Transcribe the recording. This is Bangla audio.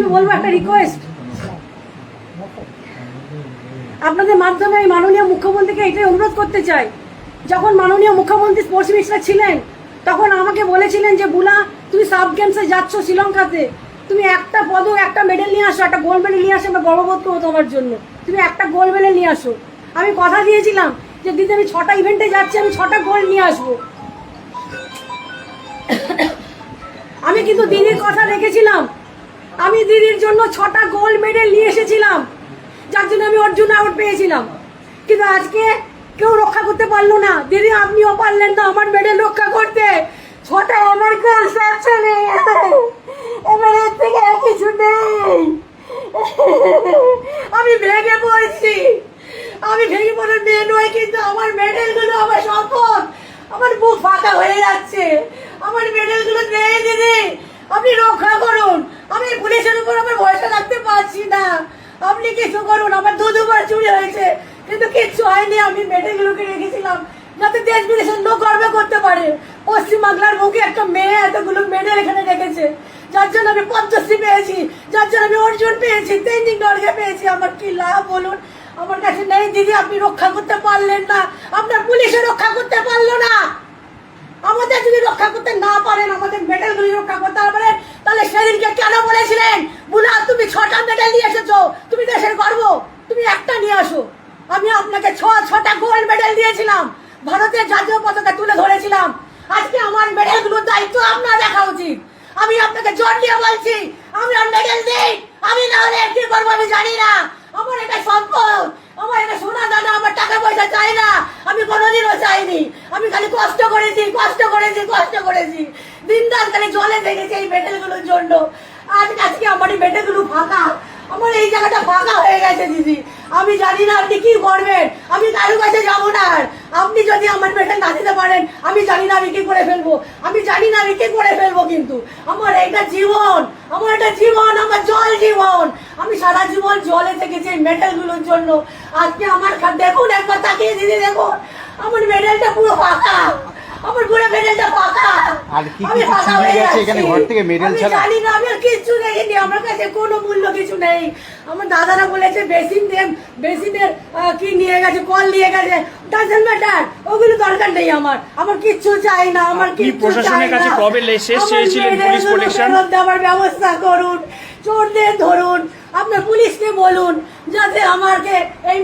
আমি বলব একটা রিকোয়েস্ট আপনাদের মাধ্যমে আমি মাননীয় মুখ্যমন্ত্রীকে এটাই অনুরোধ করতে চাই। যখন মাননীয় মুখ্যমন্ত্রী স্পোর্টস মিনিস্টার ছিলেন, তখন আমাকে বলেছিলেন যে, বুলা, তুমি সাব গেমসে যাচ্ছ শ্রীলঙ্কাতে। তুমি একটা পদক, একটা মেডেল নিয়ে আসো, একটা গোল্ড মেডেল নিয়ে আসো, আমরা গর্ববোধ করব তোমার জন্য। তুমি একটা গোল্ড মেডেল নিয়ে আসো। আমি কথা দিয়েছিলাম যে, দিদি, আমি ছটা ইভেন্টে যাচ্ছি, আমি ছটা গোল্ড নিয়ে আসব। আমি কিন্তু দিদির কথা রেখেছিলাম আমি দিদির জন্য ছটা গোল্ড মেডেল নিয়ে এসেছিলাম। যার জন্য আমি অর্জুন অ্যাওয়ার্ড পেয়েছিলাম। কিন্তু আজকে কেউ রক্ষা করতে পারল না। দিদি, আপনিও পারলেন না আমার মেডেল রক্ষা করতে। ছটা আমার সাকছে নেই। এবার এর থেকে কিছু নেই। আমি ভেঙে পড়ছি। আমি ভেঙে পড়ার মেয়ে নয় কিন্তু আমার মেডেলগুলো আমার সম্পদ। আমার বুক ফাঁকা হয়ে যাচ্ছে। আমার মেডেলগুলো নেই, দিদি। আপনি রক্ষা করুন। আমি পুলিশের উপর আমার ভরসা রাখতে পারছি না। আপনি কিছু করুন, আমার দু দুবার চুরি হয়েছে। কিন্তু কিচ্ছু হয়নি, আমি মেডেলগুলোকে রেখেছিলাম যাতে দেশ বিদেশের লোক গর্ব করতে পারে। পশ্চিমবাংলার মুখে একটা মেয়ে এতগুলো মেডেল এখানে রেখেছে। যার জন্য আমি পদ্মশ্রী পেয়েছি, যার জন্য আমি অর্জুন পেয়েছি তেঞ্জিং নর্গে পেয়েছি। আমার কি লাভ বলুন? আমার কাছে নেই, দিদি, আপনি রক্ষা করতে পারলেন না। আপনার পুলিশে রক্ষা করতে পারল না। করতে না পারেন আমাদের মেডেলগুলি রক্ষা করতে না পারেন, তাহলে সেদিনকে কেন বলেছিলেন? বুলা, তুমি ছটা মেডেল নিয়ে এসেছ, তুমি দেশের গর্ব, তুমি একটা নিয়ে আসো। আমি আপনাকে ছ, ছটা গোল্ড মেডেল দিয়েছিলাম, ভারতের জাতীয় পতাকা তুলে ধরেছিলাম। আজকে আমার মেডেলগুলোর দায়িত্ব আপনার দেখা উচিত। আমি আপনাকে জোর দিয়ে বলছি, আমি আর মেডেল দিই আমি না হলে কি করব আমি জানি না। আমার এটা সম্পদ, আমার এটা সোনা দানা, আমার টাকা পয়সা চাই না। আমি কোনোদিনও চাইনি। আমি খালি কষ্ট করেছি কষ্ট করেছি কষ্ট করেছি। দিন রাত খালি জলে দেখেছি এই মেডেলগুলোর জন্য। আজ আজকে আমার এই মেডেলগুলো ফাঁকা। আমার এই জায়গাটা ফাঁকা হয়ে গেছে, দিদি। আমি জানি না আপনি কি করবেন। আমি কারও কাছে যাব না আর। আপনি যদি আমার মেডেল না দিতে পারেন, আমি জানি না আমি কি করে ফেলব। আমি জানি না আমি কি করে ফেলব কিন্তু। আমার এটা জীবন, আমার এটা জীবন, আমার জল জীবন। আমি সারা জীবন জলে থেকেছি এই মেডেলগুলোর জন্য। আজকে আমার দেখুন একবার তাকিয়ে দিদি দেখুন। আমার মেডেলটা পুরো ফাঁকা। আমার পুরো মেডেলটা ফাঁকা। আর কি কি আমি কিছু হয়ে গেছে এখানে যাচ্ছি। ঘর থেকে medal আমি ছাড়া? জানি না আমি আর কিচ্ছু আমার কাছে কোনো মূল্য কিছু নেই। আমার দাদারা বলেছে বেসিন দেন বেসিনের কি নিয়ে গেছে কল নিয়ে গেছে। ডাজেন্ট ম্যাটার ওগুলো দরকার নেই আমার। আমার কিচ্ছু চাই না আমার কিচ্ছু প্রশাসনের কাছে কবে শেষ আমার চেয়েছিলেন পুলিশ? ব্যবস্থা করুন। চোরদের ধরুন। আপনার পুলিশকে বলুন যাতে আমাকে এই